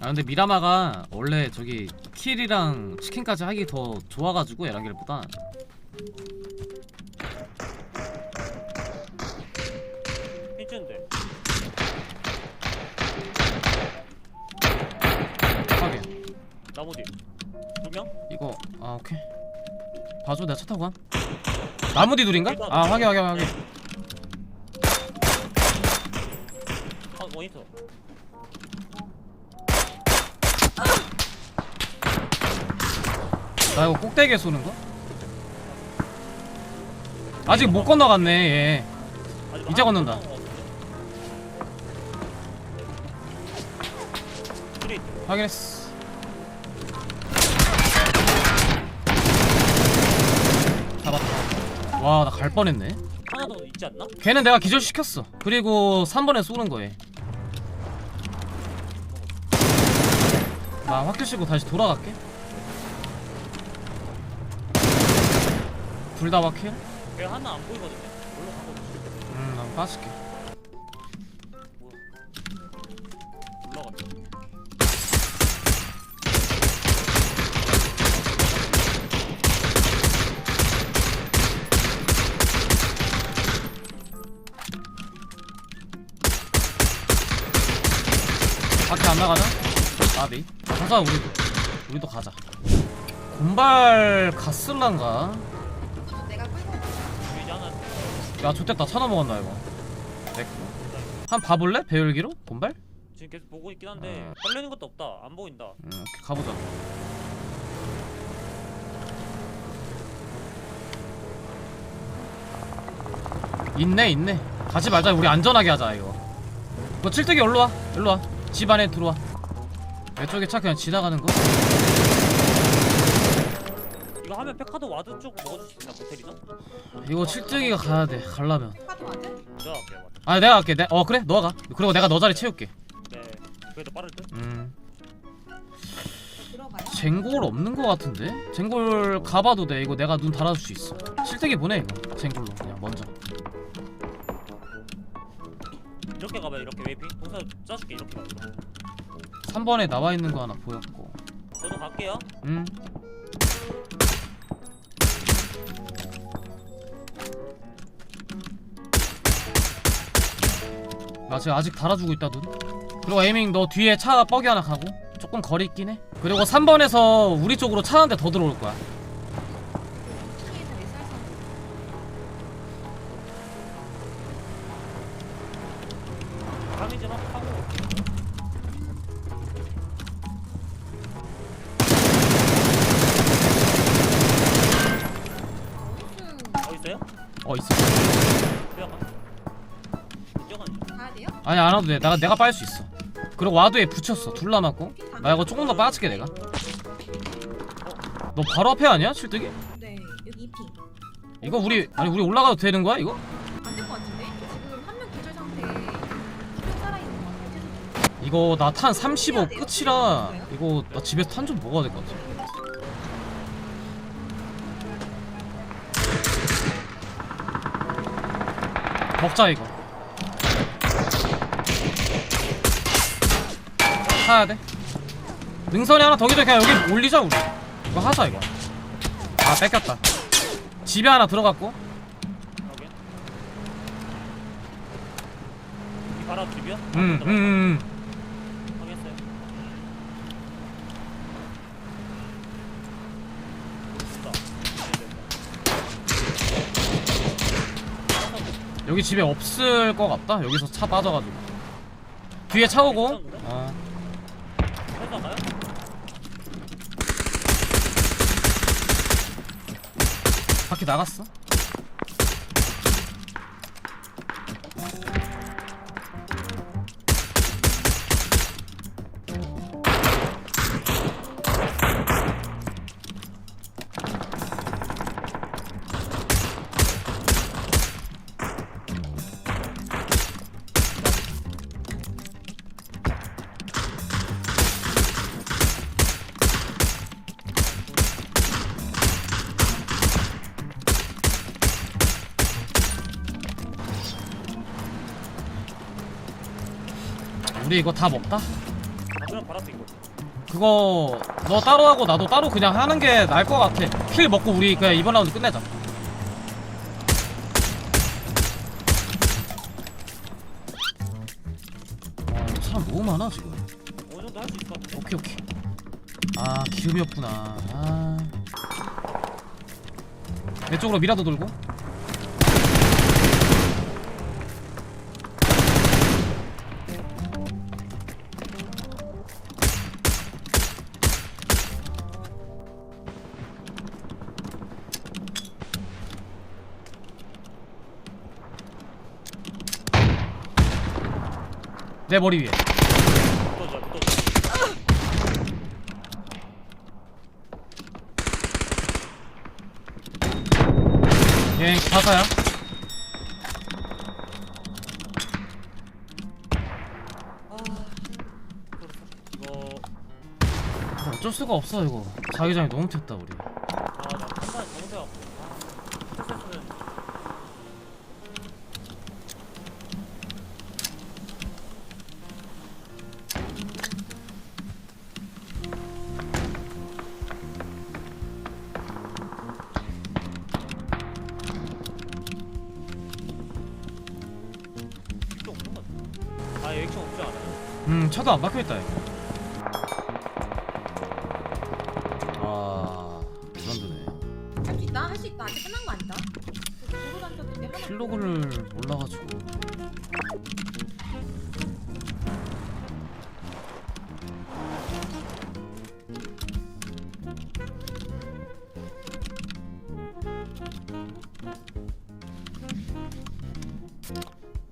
아 근데 미라마가 원래 저기 킬이랑 치킨까지 하기 더 좋아가지고 에란길보다 핀치인데 하게 나무 뒤. 두 명? 이거 아 오케이 봐줘 내가 차 타고 감 나무 뒤 둘인가? 아 확인 확인 확인 아 원히터. 나 이거 꼭대기에 쏘는 거? 아직 못 건너갔네 얘. 이제 건넌다. 확인했어. 잡았다. 와 나 갈 뻔했네. 하나 더 있지 않나? 걔는 내가 기절시켰어. 그리고 3번에 쏘는 거에. 나 확킬 씌고 다시 돌아갈게 둘다 확킬? 걔 하나 안 보이거든요. 올라가고 음 난 빠질게 뭐야? 올라갔다. 밖에 안 나가나? 아비 가자 우리도 우리도 가자 곰발 가슬란가? 야 좋댔다 차 넘어갔나 이거 됐고 한 봐볼래? 배율기로? 곰발? 지금 계속 보고 있긴 한데 걸리는 것도 없다. 안 보인다. 음 오케이 가보자 있네 있네 가지 말자 우리 안전하게 하자 이거 너 칠뜨기 일로 와 일로 와 집 안에 들어와 왼쪽에 차 그냥 지나가는 거 하면 페카드 와드 쪽 먹어줄 수 있나 모텔이죠? 이거 칠뜨기가 가야 돼 갈라면 카드 맞아? 제가 할게요. 맞아. 아 내가 갈게 내, 어 그래 너가 가 그리고 내가 너 자리 채울게 네. 그래도 빠를 듯. 음 들어가요? 쟁골 없는 거 같은데? 쟁골 가봐도 돼 이거 내가 눈 달아줄 수 있어 칠뜨기 보내 이거 쟁골로 그냥 먼저 이렇게 가봐요. 이렇게 웨이핑. 동사 짜줄게. 이렇게 가. 이렇게. 3번에 나와 있는 거 하나 보였고 저도 갈게요. 음 나 지금 아직 달아주고 있다 눈. 그리고 에이밍 너 뒤에 차 뻐기 하나 가고. 조금 거리 있긴 해. 그리고 3번에서 우리 쪽으로 차 한 대 더 들어올 거야. 무슨 어 있어 아니 안 와도 돼. 내가 내가 빨 수 있어. 그리고 와드에 붙였어. 둘 남았고. 나 이거 조금 더 빠질게 내가. 너 바로 앞에 아니야? 칠뜨기? 네 여기 2핑. 이거 우리 아니 우리 올라가도 되는 거야 이거? 안 될 것 같은데? 지금 한 명 기절 상태 한명 살아있는 것 같아요. 최소 이거 나 탄 35 끝이라 이거 나 집에서 탄좀 먹어야 될 것 같아. 먹자 이거 사야 돼 능선이 하나 더 기절 그냥 여기 올리자 우리 이거 하자 이거 아 뺏겼다 집에 하나 들어갔고 여기. 이 바로 앞 집이야? 음음음 음, 음. 확인했어요. 됐다. 여기 집에 없을 것 같다. 여기서 차 빠져가지고 뒤에 차 오고. 어. 회사 가요? 바퀴 나갔어. 우리 이거 다 먹다. 다 그럼 바람도 있고 그거 너 따로 하고 나도 따로 그냥 하는 게 나을 것 같아. 킬 먹고 우리 그냥 이번 라운드 끝내자. 와 이거 사람 너무 많아 지금. 어느 정도 할 수 있을 것 오케이 오케이. 아 기음이었구나. 아. 왼쪽으로 미라도 돌고 내 머리 위에. 붙어줘 붙어줘 얘 가사야 이거 어쩔 수가 없어 이거. 자기장이 너무 튀었다 우리 음 차도 안 박혀있다 아 레전드네. 할 수 있다 할 수 있다. 아직 끝난 거 아니다. 도로 단쳤는데 하나 킬로그를 몰라가지고.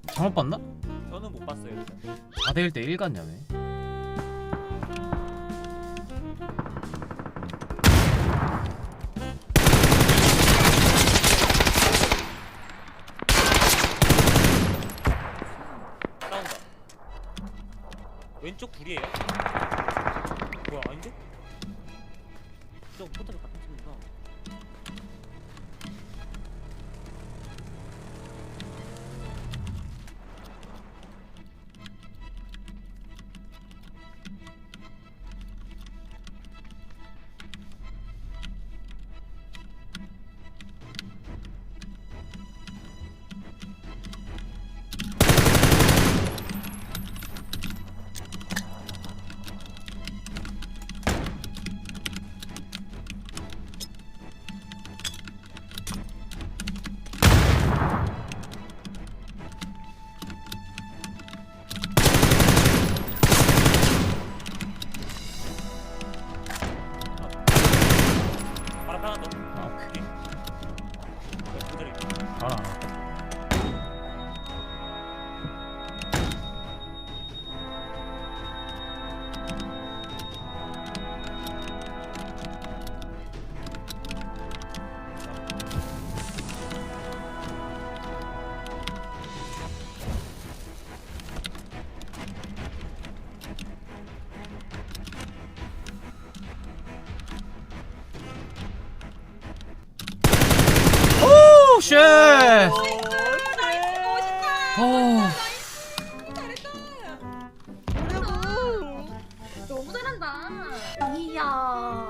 잘못 봤나? 저는 못 봤어요 일단 4대1 대1 같냐 왜? 왼쪽 불이에요 쉣! 멋있다. 오 잘했다. 너무 잘한다. 이야